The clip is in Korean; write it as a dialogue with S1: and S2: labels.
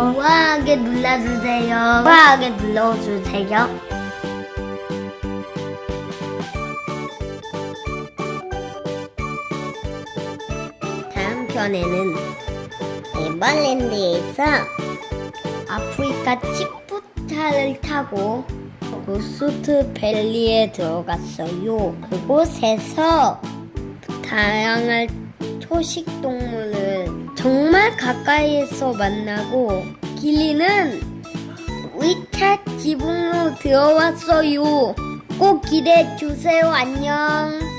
S1: 좋아하게 눌러주세요. 좋아하게 눌러주세요. 다음 편에는 네덜란드에서 아프리카 치프타를 타고 로스트 밸리에 들어갔어요. 그곳에서 다양한 초식 동물을 정말 가까이에서 만나고 길리는 위챗 지붕으로 들어왔어요. 꼭 기대해 주세요. 안녕.